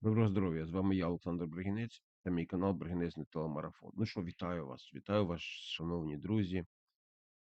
Доброго здоров'я! З вами я, Олександр Бригінець, та мій канал Бригінець не телемарафон. Ну що, вітаю вас, вітаю вас, шановні друзі.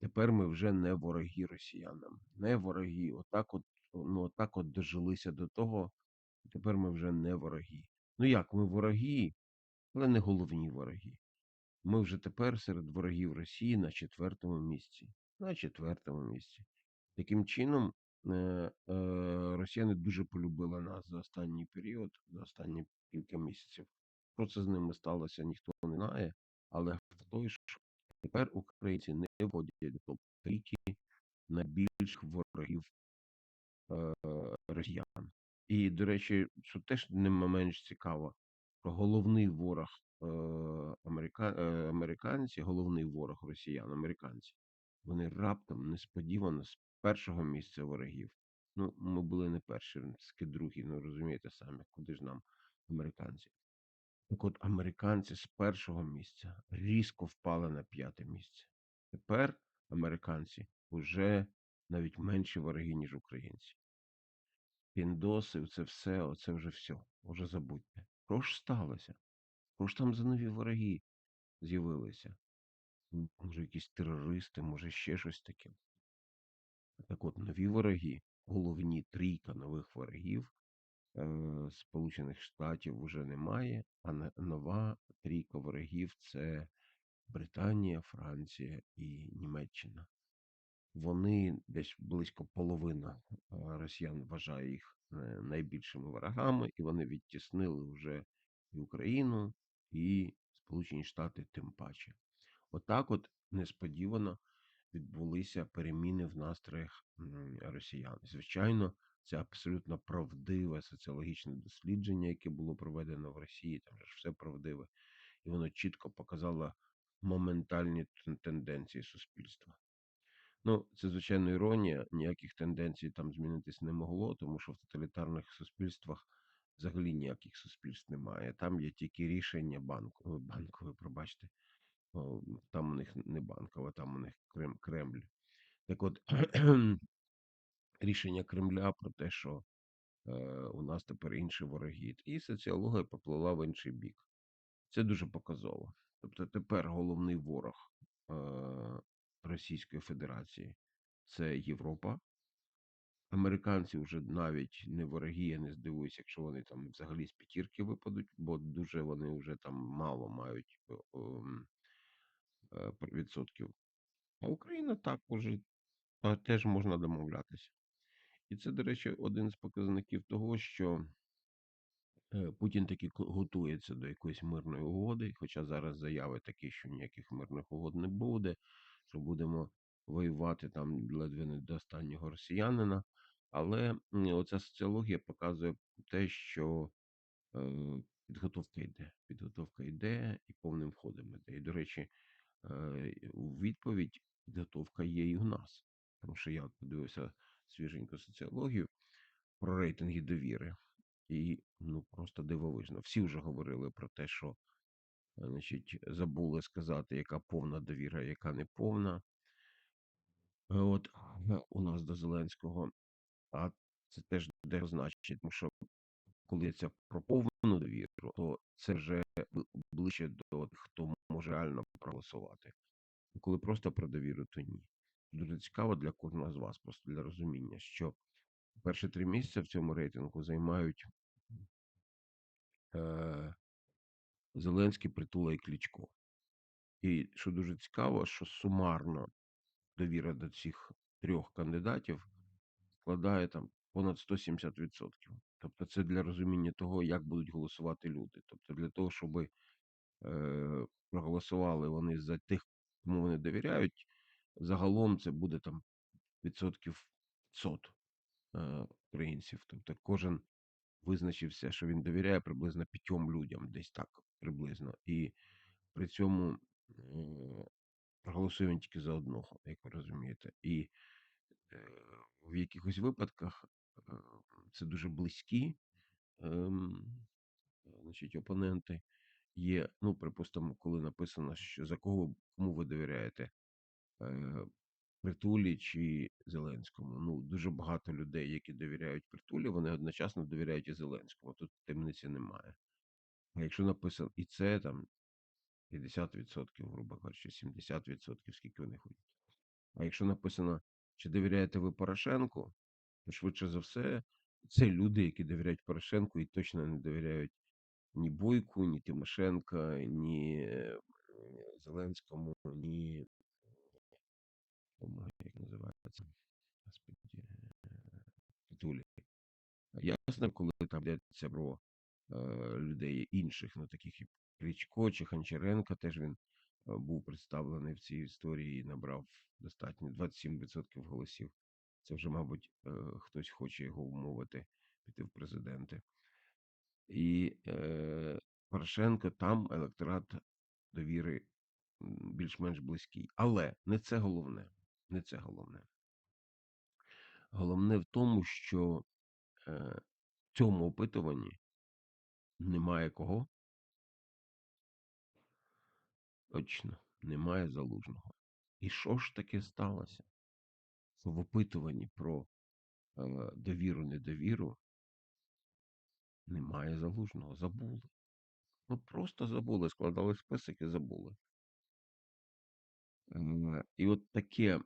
Тепер ми вже не вороги росіянам, не вороги. Отак, от ну отак, от дожилися до того. Тепер ми вже не вороги. Ну як, ми вороги, але не головні вороги. Ми вже тепер серед ворогів Росії на четвертому місці. На четвертому місці. Таким чином, росіяни дуже полюбили нас за останній період, за останні кілька місяців. Що це з ними сталося, ніхто не знає. Але в той ж тепер українці не входять до топ трійки найбільших ворогів е, росіян. І, до речі, що теж не менш цікаво, що головний ворог е, америка, е, американці, головний ворог росіян, американці, вони раптом несподівано першого місця ворогів. Ну, ми були не перші, таки другі, ну розумієте самі, куди ж нам американці. Так от американці з першого місця різко впали на п'яте місце. Тепер американці вже навіть менші вороги, ніж українці. Піндоси, це все, оце вже все, вже забудьте. Що ж сталося? Що ж там за нові вороги з'явилися? Може, якісь терористи, може ще щось таке. Так от, нові вороги, головні трійка нових ворогів е, Сполучених Штатів вже немає, а нова трійка ворогів це Британія, Франція і Німеччина. Вони десь близько половина е, росіян вважає їх е, найбільшими ворогами, і вони відтіснили вже і Україну, і Сполучені Штати тим паче. Отак, от несподівано відбулися переміни в настроях росіян. Звичайно, це абсолютно правдиве соціологічне дослідження, яке було проведено в Росії. Там ж все правдиве, і воно чітко показало моментальні тенденції суспільства. Ну, це звичайно іронія. Ніяких тенденцій там змінитись не могло, тому що в тоталітарних суспільствах взагалі ніяких суспільств немає. Там є тільки рішення банку, банкове, пробачте. О, Там у них не банкове, там у них Крем, Кремль. Так от рішення Кремля про те, що е, у нас тепер інші вороги, і соціологія поплила в інший бік. Це дуже показово. Тобто тепер головний ворог е, Російської Федерації це Європа. Американці вже навіть не вороги, я не здивуюся, якщо вони там взагалі з п'ятірки випадуть, бо дуже вони вже там мало мають пр- відсотків. А Україна так уже теж можна домовлятися. І це, до речі, один з показників того, що е, Путін таки готується до якоїсь мирної угоди, хоча зараз заяви такі, що ніяких мирних угод не буде, що будемо воювати там ледве не до останнього росіянина. Але оця соціологія показує те, що е, підготовка йде. Підготовка йде і повним ходом йде. І, до речі, е, у відповідь підготовка є і у нас. Тому що я подивився свіженьку соціологію про рейтинги довіри. І ну просто дивовижно. Всі вже говорили про те, що е, значить, забули сказати, яка повна довіра, яка не повна. Е, От е, у нас до Зеленського. А це теж де значить, тому що коли це про повну довіру, то це вже ближче до тих, хто може реально проголосувати. Коли просто про довіру, то ні. Дуже цікаво для кожного з вас, просто для розуміння, що перші три місяці в цьому рейтингу займають е, Зеленський, Притула і Кличко. І що дуже цікаво, що сумарно довіра до цих трьох кандидатів складає там понад 170%. Тобто, це для розуміння того, як будуть голосувати люди. Тобто, для того, щоб е, проголосували вони за тих, кому вони довіряють, загалом це буде там відсотків 100 е, українців. Тобто, кожен визначився, що він довіряє приблизно п'ятьом людям, десь так приблизно. І при цьому е, проголосує він тільки за одного, як ви розумієте. І е, в якихось випадках це дуже близькі ем, значить, опоненти. Є, ну, припустимо, коли написано, що за кого кому ви довіряєте. Е, Притулі чи Зеленському. Ну, дуже багато людей, які довіряють Притулі, вони одночасно довіряють і Зеленському. Тут темниці немає. А якщо написано, і це там 50%, грубо кажучи, 70%, скільки вони хочуть. А якщо написано, чи довіряєте ви Порошенку, то швидше за все, це люди, які довіряють Порошенку і точно не довіряють ні Бойку, ні Тимошенка, ні е, Зеленському, ні як називається, господі, Тулі. Ясно, коли там йдеться про людей інших, ну таких як Кличко чи Ханчаренко, теж він був представлений в цій історії і набрав достатньо 27% голосів. Це вже, мабуть, хтось хоче його вмовити піти в президенти. І е, Порошенко там електорат довіри більш-менш близький. Але не це головне. Не це головне. Головне в тому, що е, в цьому опитуванні немає кого. Точно, немає залужного. І що ж таке сталося? В опитуванні про е, довіру, недовіру немає залужного. Забули. Ну просто забули, складали список і забули. Е, І от таке,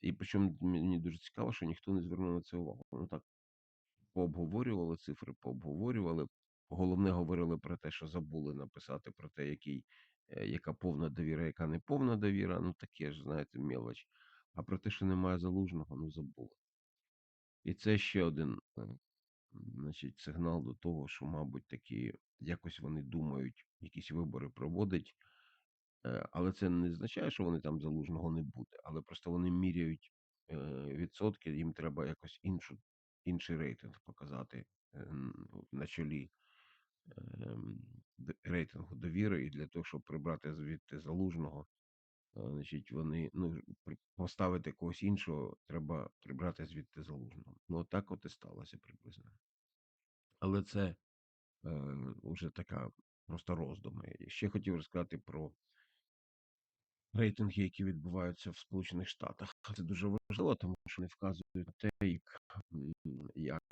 і причому мені дуже цікаво, що ніхто не звернув на це увагу. Ну так, пообговорювали цифри, пообговорювали. Головне говорили про те, що забули написати про те, який, е, яка повна довіра, яка не повна довіра. Ну таке ж, знаєте, мелоч. А про те, що немає залужного, ну забули. І це ще один, е, значить, сигнал до того, що, мабуть, такі якось вони думають, якісь вибори проводить. Е, Але це не означає, що вони там залужного не буде, але просто вони міряють е, відсотки, їм треба якось іншу, інший рейтинг показати е, на чолі ем, рейтингу довіри, і для того, щоб прибрати звідти залужного, значить, вони ну, поставити когось іншого, треба прибрати звідти залужного. Ну, отак от і сталося приблизно. Але це е, вже така просто роздуми. І Ще хотів розказати про рейтинги, які відбуваються в Сполучених Штатах. Це дуже важливо, тому що вони вказують на те, як, як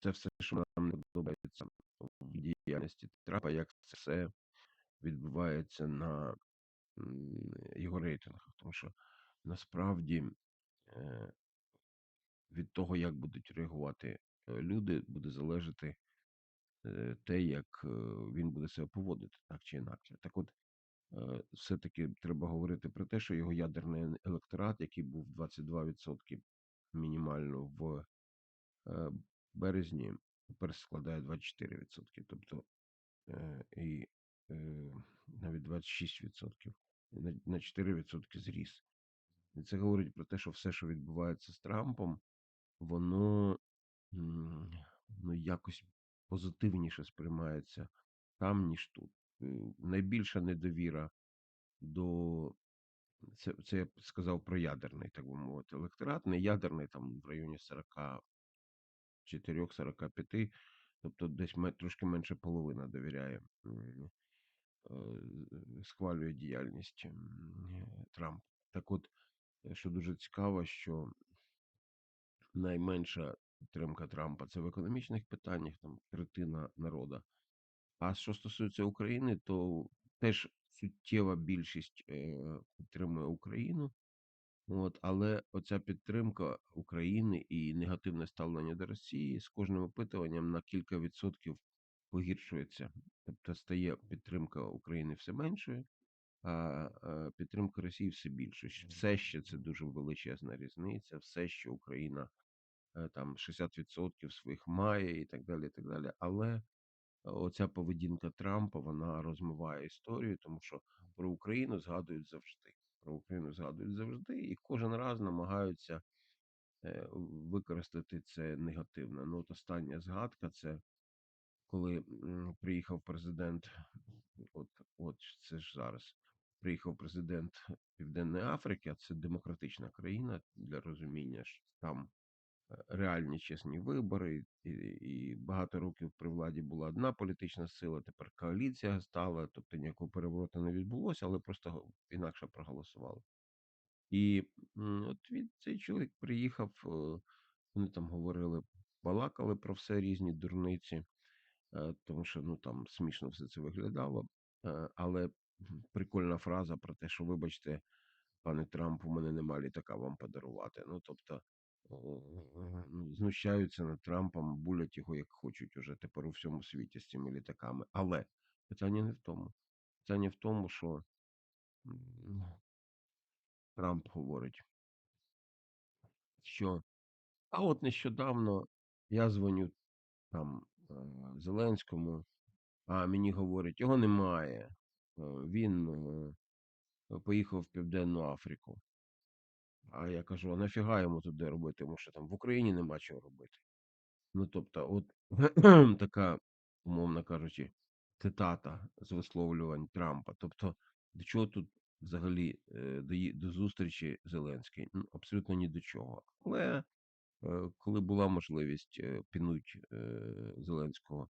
це все, що нам не подобається в діяльності Трампа, як це все відбувається на його рейтингах. Тому що насправді е, від того, як будуть реагувати е, люди, буде залежати е, те, як він буде себе поводити, так чи інакше. Так от все-таки треба говорити про те, що його ядерний електорат, який був 22% мінімально в березні, тепер складає 24%. Тобто і навіть 26%. На, на 4% зріс. І це говорить про те, що все, що відбувається з Трампом, воно ну, якось позитивніше сприймається там, ніж тут. Е, Найбільша недовіра до це, це я сказав про ядерний, так би мовити, електорат. Не ядерний там в районі 44-45, тобто десь трошки менше половина довіряє, схвалює діяльність Трампа. Так от, що дуже цікаво, що найменша підтримка Трампа це в економічних питаннях, там третина народа. А що стосується України, то теж суттєва більшість е, підтримує Україну. От, але оця підтримка України і негативне ставлення до Росії з кожним опитуванням на кілька відсотків погіршується. Тобто стає підтримка України все меншою, а, підтримка Росії все більше. Все ще це дуже величезна різниця, все ще Україна е, там 60% своїх має і так далі. і так далі. Але оця поведінка Трампа вона розмиває історію, тому що про Україну згадують завжди. Про Україну згадують завжди, і кожен раз намагаються е, використати це негативно. Ну, от остання згадка це коли приїхав президент, от, от це ж зараз. Приїхав президент Південної Африки, а це демократична країна для розуміння, що там е, реальні чесні вибори, і, і багато років при владі була одна політична сила, тепер коаліція стала, тобто ніякого перевороту не відбулося, але просто інакше проголосували. І от він цей чоловік приїхав, е, вони там говорили, балакали про все різні дурниці, тому що ну там смішно все це виглядало. Е, Але прикольна фраза про те, що вибачте, пане Трамп, у мене нема літака вам подарувати. Ну тобто е, ну, знущаються над Трампом, булять його як хочуть уже тепер у всьому світі з цими літаками. Але питання не в тому. Питання в тому, що Трамп говорить, що а от нещодавно я дзвоню там е, Зеленському, а мені говорять, його немає. Е, Він е, поїхав в Південну Африку. А я кажу: а нафіга йому туди робити? Тому що там в Україні нема чого робити. Ну, тобто, от така, умовно кажучи, цитата з висловлювань Трампа. Тобто, до чого тут взагалі е, до, до зустрічі Зеленський? Ну, абсолютно ні до чого. Але е, коли була можливість е, пінуть е, Зеленського,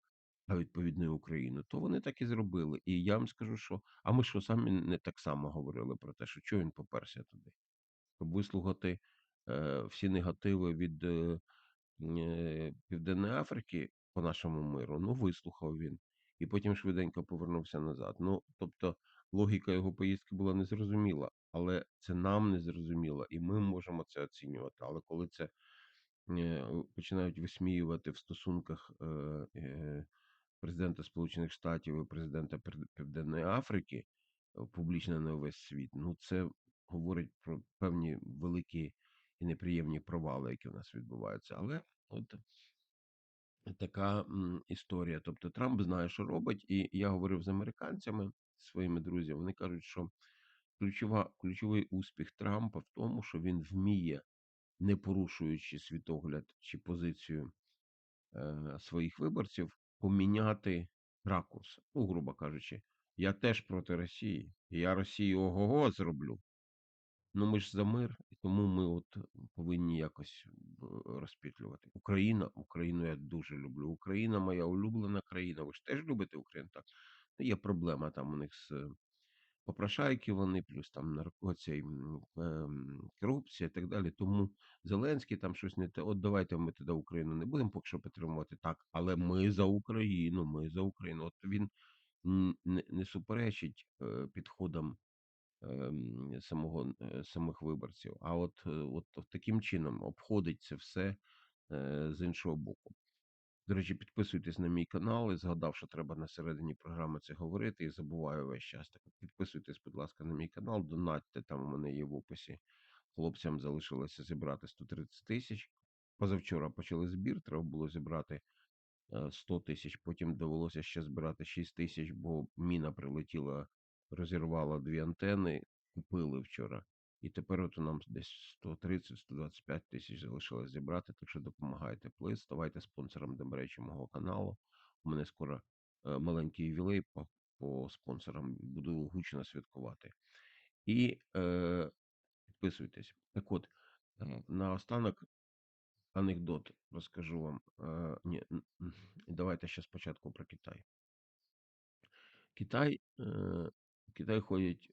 а відповідно і Україну, то вони так і зробили. І я вам скажу, що а ми що самі не так само говорили про те, що чого він поперся туди, щоб вислухати е, всі негативи від. е, е, Південної Африки по нашому миру, ну, вислухав він. І потім швиденько повернувся назад. Ну, тобто, логіка його поїздки була незрозуміла, але це нам не зрозуміло, і ми можемо це оцінювати. Але коли це е, починають висміювати в стосунках е, е, президента Сполучених Штатів і президента Південної Африки, публічно на весь світ, ну це говорить про певні великі і неприємні провали, які в нас відбуваються. Але от така історія. Тобто Трамп знає, що робить, і я говорив з американцями, своїми друзями. Вони кажуть, що ключова, ключовий успіх Трампа в тому, що він вміє, не порушуючи світогляд чи позицію е, своїх виборців, поміняти ракурс. Ну, грубо кажучи, я теж проти Росії, я Росію ого-го зроблю. Ну, ми ж за мир, і тому ми от повинні якось б, розпітлювати. Україна, Україну я дуже люблю. Україна моя улюблена країна. Ви ж теж любите Україну? Так. Є проблема там у них з е, попрошайки вони, плюс там нарко, цей, м, ем, корупція і так далі. Тому Зеленський там щось не те. От давайте ми тоді Україну не будемо поки що підтримувати так, але ми за Україну, ми за Україну. От він не, суперечить е, підходам ем, самого е, самих виборців. А от, е, от таким чином обходить це все з іншого боку. До речі, підписуйтесь на мій канал і згадав, що треба на середині програми це говорити, і забуваю весь час. Так, підписуйтесь, будь ласка, на мій канал, донатьте, там у мене є в описі. Хлопцям залишилося зібрати 130 тисяч. Позавчора почали збір, треба було зібрати е, 100 тисяч, потім довелося ще збирати 6 тисяч, бо міна прилетіла, розірвала дві антени, купили вчора. І тепер от нам десь 130-125 тисяч залишилось зібрати, так що допомагайте. Плиз, ставайте спонсором, до речі, мого каналу. У мене скоро е, маленький ювілей по, по спонсорам, буду гучно святкувати. І е, підписуйтесь. Так от, е, наостанок анекдот розкажу вам. Е, ні, давайте ще спочатку про Китай. Китай, е, Китай ходять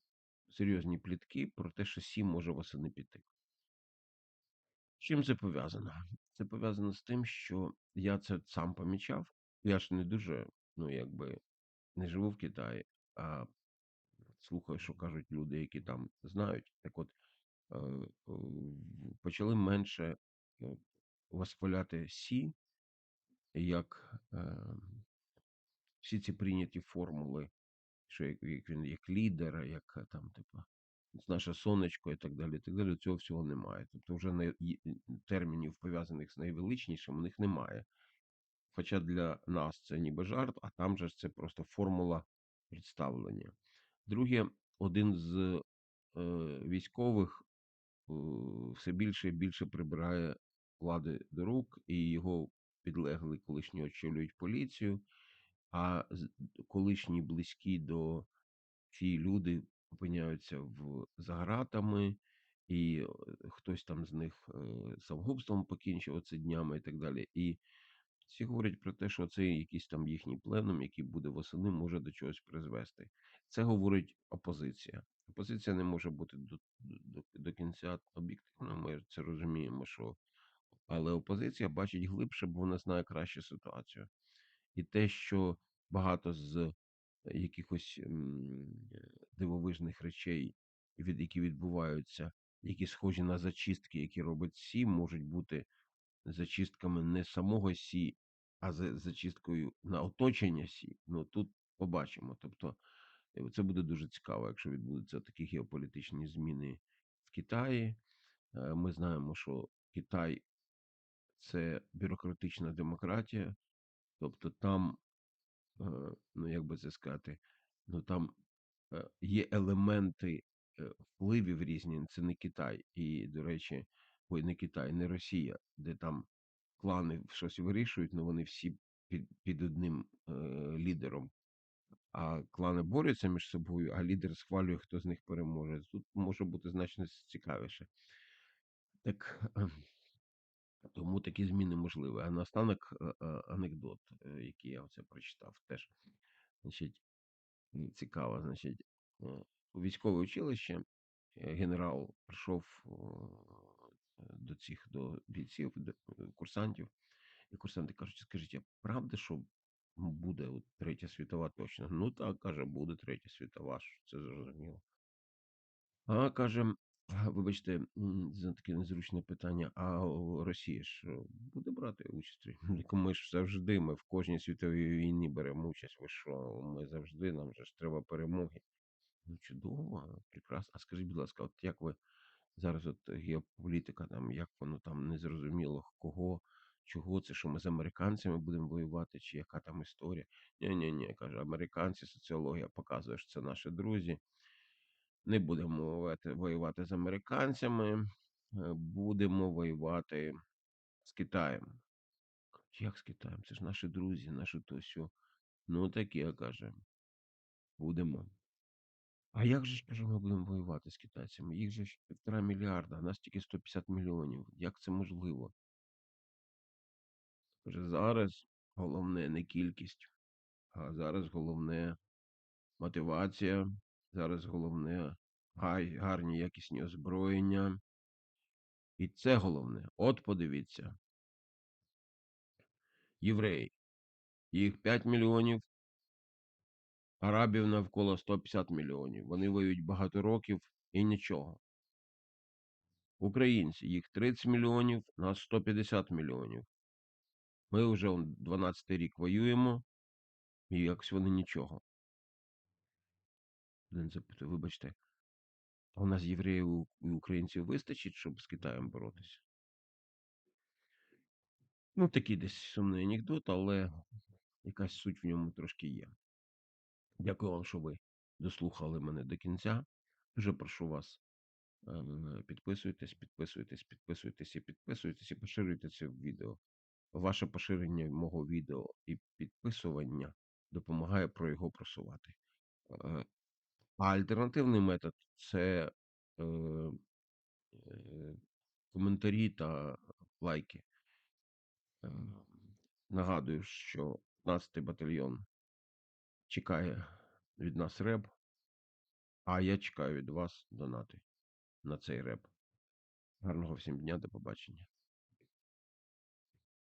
серйозні плітки про те, що Сі може восени піти. З чим це пов'язано? Це пов'язано з тим, що я це сам помічав. Я ж не дуже, ну якби не живу в Китаї, а слухаю, що кажуть люди, які там знають. Так от е, е, почали менше е, восхваляти Сі, як всі ці прийняті формули, що як, він як лідер, як е, там, типу, наше сонечко і так далі. і так далі, Цього всього немає. Тобто вже не, термінів, пов'язаних з найвеличнішим, у них немає. Хоча для нас це ніби жарт, а там же це просто формула представлення. Друге, один з е, військових е, все більше і більше прибирає влади до рук, і його підлеглі колишні очолюють поліцію, а колишні близькі до ці люди опиняються в за ґратами, і е, хтось там з них е, самогубством покінчив оце днями і так далі. І всі говорять про те, що це якийсь там їхній пленум, який буде восени, може до чогось призвести. Це говорить опозиція. Опозиція не може бути до до до кінця об'єктивною, ми це розуміємо, що але опозиція бачить глибше, бо вона знає краще ситуацію. І те, що багато з якихось, дивовижних речей, від які відбуваються, які схожі на зачистки, які робить Сі, можуть бути зачистками не самого Сі, а за зачисткою на оточення Сі. Ну, тут побачимо. Тобто, е, це буде дуже цікаво, якщо відбудуться такі геополітичні зміни в Китаї. Е, ми знаємо, що Китай це бюрократична демократія, тобто там, е, ну як би це сказати, ну там е, є елементи е, впливів різні. Це не Китай, і, до речі, ой, не Китай, не Росія, де там клани щось вирішують, але вони всі під під одним лідером. А клани борються між собою, а лідер схвалює, хто з них переможе. Тут може бути значно цікавіше. Так тому такі зміни можливі. А наостанок е, е, анекдот, е, який я оце прочитав, теж значить, цікаво. Значить, у військове училище генерал прийшов до цих до бійців, до курсантів, і курсанти кажуть: скажіть, а правда, що буде от третя світова точно? Ну так, каже, буде третя світова, це зрозуміло. А каже, вибачте, за таке незручне питання. А Росія ж е, буде брати участь? Ми ж завжди, ми в кожній світовій війні беремо участь. Ви що? Ми завжди, нам же ж треба перемоги. Ну, чудово, прекрасно. А скажіть, будь ласка, от як ви зараз, от геополітика, там, як воно там незрозуміло, кого, чого це, що ми з американцями будемо воювати, чи яка там історія? Ні, ні, ні, каже, американці, соціологія показує, що це наші друзі. Не будемо воювати, з американцями, е, будемо воювати з Китаєм. Як з Китаєм? Це ж наші друзі, наші то сьо. Ну таке, каже, будемо. А як же каже, ми будемо воювати з китайцями? Їх же півтора мільярда, а нас тільки 150 мільйонів. Як це можливо? Каже, зараз головне не кількість, а зараз головне мотивація, зараз головне гай- гарні якісні озброєння. І це головне. От подивіться. Євреї. Їх 5 мільйонів, арабів навколо 150 мільйонів. Вони воюють багато років і нічого. Українці, їх 30 мільйонів, нас 150 мільйонів. Ми вже 12 рік воюємо, і якось вони нічого. Один запитує, вибачте, а у нас євреїв і українців вистачить, щоб з Китаєм боротися? Ну, такий десь сумний анекдот, але якась суть в ньому трошки є. Дякую вам, що ви дослухали мене до кінця. Дуже прошу вас, ем, підписуйтесь, підписуйтесь, підписуйтесь і підписуйтесь і поширюйте це відео. Ваше поширення мого відео і підписування допомагає про його просувати. А альтернативний метод це е, е, коментарі та лайки. Е, Нагадую, що 15-й батальйон чекає від нас реб, а я чекаю від вас донати на цей реб. Гарного всім дня, до побачення.